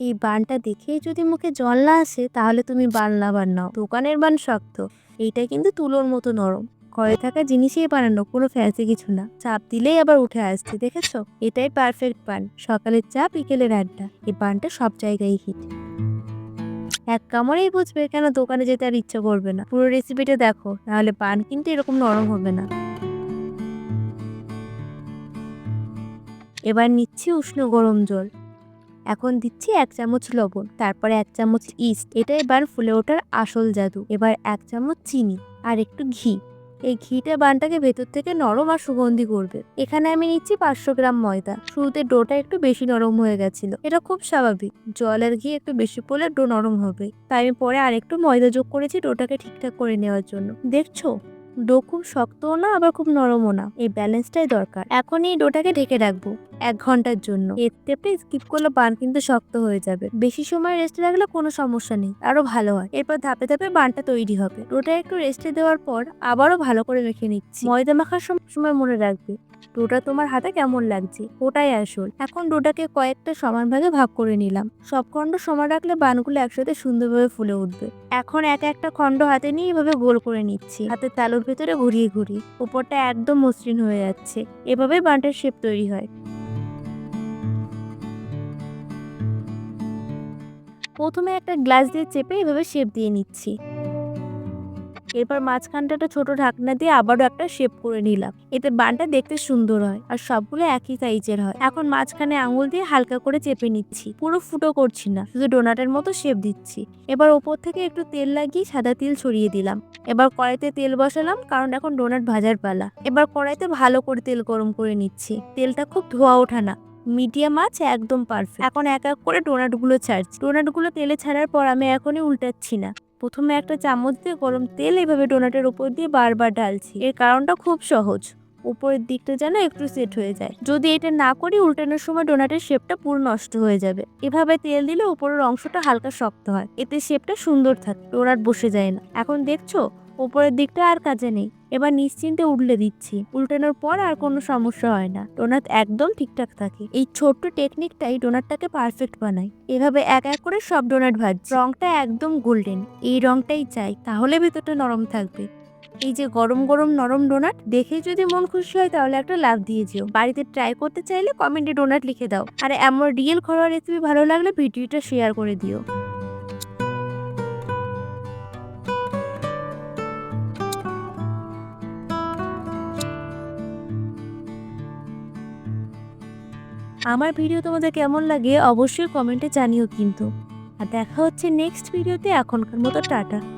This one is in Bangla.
এই বানটা দেখেই যদি মুখে জল না আসে, তাহলে তুমি বান লাভার নাও। দোকানের বান শক্ত। এইটা কিন্তু তুলোর মতো নরম। ঘরে থাকা জিনিসই বানানো, কোনো ফ্যান্সি কিছু না। চাপ দিলেই আবার উঠে আসছে, দেখেছ? এটাই পারফেক্ট পান সকালের চা, বিকেলের আড্ডা। এই পানটা সব জায়গায় হিট এক কামড়েই বুঝবে কেন দোকানে যেতে আর ইচ্ছা করবে না। পুরো রেসিপিটা দেখো, নাহলে পান কিন্তু এরকম নরম হবে না। এবার নিচ্ছি উষ্ণ গরম জল। এখন দিচ্ছি এক চামচ লবণ, তারপরে এক চামচ ইস্ট, এটা এবার ফুলে ওঠার আসল জাদু। এবার এক চামচ চিনি আর একটু ঘি। এই ঘিটা বানটাকে ভেতর থেকে নরম আর সুগন্ধি করবে। এখানে আমি নিচ্ছি পাঁচশো গ্রাম ময়দা। শুরুতে ডোটা একটু বেশি নরম হয়ে গেছিল। এটা খুব স্বাভাবিক। জল আর ঘি একটু বেশি পড়লে ডো নরম হবে। তাই আমি পরে আরেকটু ময়দা যোগ করেছি ডোটাকে ঠিকঠাক করে নেওয়ার জন্য। দেখছ? ডো খুব শক্তও না, আবার খুব নরমও না। এই ব্যালেন্সটাই দরকার। এখন এই ডোটাকে ঢেকে রাখব এক ঘণ্টার জন্য। এর স্টেপটা স্কিপ করলে বান কিন্তু শক্ত হয়ে যাবে। বেশি সময় রেস্টে রাখলে কোনো সমস্যা নেই, আরও ভালো হয়। এরপর ধাপে ধাপে বানটা তৈরি হবে। ডোটা একটু রেস্টে দেওয়ার পর আবারও ভালো করে রেখে নিচ্ছি। ময়দা মাখার সম- সময় মনে রাখবে। ডোটা তোমার হাতে কেমন লাগছে? ওটাই আসল। এখন ডোটাকে কয়েকটা সমান ভাগে ভাগ করে নিলাম। সব খণ্ড সমান রাখলে বানগুলো একসাথে সুন্দরভাবে ফুলে উঠবে। এখন এক একটা খণ্ড হাতে নিয়ে এভাবে গোল করে নিচ্ছি। হাতের তালুর ভেতরে ঘুরিয়ে ঘুরিয়ে। উপরটা একদম মসৃণ হয়ে যাচ্ছে। এভাবে বানটার শেপ তৈরি হয়। প্রথমে একটা গ্লাস দিয়ে চেপে এভাবে শেপ দিয়ে নিচ্ছি। এরপর মাঝখানটা একটা ছোট ঢাকনা দিয়ে আবারও একটা শেপ করে নিলাম। এতে বানটা দেখতে সুন্দর হয় আর সবগুলো একই সাইজের হয়। এখন মাঝখানে আঙুল দিয়ে হালকা করে চেপে নিচ্ছি। পুরো ফুটো করছি না, শুধু ডোনাটের মতো শেপ দিচ্ছি। এবার ওপর থেকে একটু তেল লাগিয়ে সাদা তেল ছড়িয়ে দিলাম। এবার কড়াইতে তেল বসালাম, কারণ এখন ডোনাট ভাজার পালা। এবার কড়াইতে ভালো করে তেল গরম করে নিচ্ছি। তেলটা খুব ধোয়া ওঠা না মিডিয়াম আছে একদম পারফেক্ট এখন এক এক করে ডোনাটগুলো ছাড়ছি। ডোনাটগুলো তেলে ছাড়ার পর আমি এখনই উল্টাচ্ছি না। প্রথমে একটা চামচ দিয়ে গরম তেল এভাবে ডোনাটের উপর দিয়ে বারবার ঢালছি। এর কারণটা খুব সহজ। উপরের দিকটা যেন একটু সেট হয়ে যায়। যদি এটা না করি, উল্টানোর সময় ডোনাটের শেপটা পুরো নষ্ট হয়ে যাবে। এভাবে তেল দিলে উপরের অংশটা হালকা শক্ত হয়। এতে শেপটা সুন্দর থাকে। ডোনাট বসে যায় না। এখন দেখছ? উপরের দিকটা আর কাজে নেই। এবার নিশ্চিন্তে উল্টে দিচ্ছি। উল্টানোর পর আর কোনো সমস্যা হয় না। ডোনাট একদম ঠিকঠাক থাকে। এই ছোট্ট টেকনিকটাই ডোনাটটাকে পারফেক্ট বানায়। এভাবে এক এক করে সব ডোনাট ভাজ রংটা একদম গোল্ডেন। এই রংটাই চাই। তাহলে ভেতরটা নরম থাকবে। এই যে গরম গরম নরম ডোনাট, দেখে যদি মন খুশি হয় তাহলে একটা লাভ দিয়ে যেও। বাড়িতে ট্রাই করতে চাইলে কমেন্টে ডোনাট লিখে দাও। আর এমন রিয়েল ঘরোয়া রেসিপি ভালো লাগলে ভিডিওটা শেয়ার করে দিও। আমার ভিডিও তোমাদের কেমন লাগে অবশ্যই কমেন্টে জানিও কিন্তু। আর দেখা হচ্ছে নেক্সট ভিডিওতে এখনকার মতো টাটা।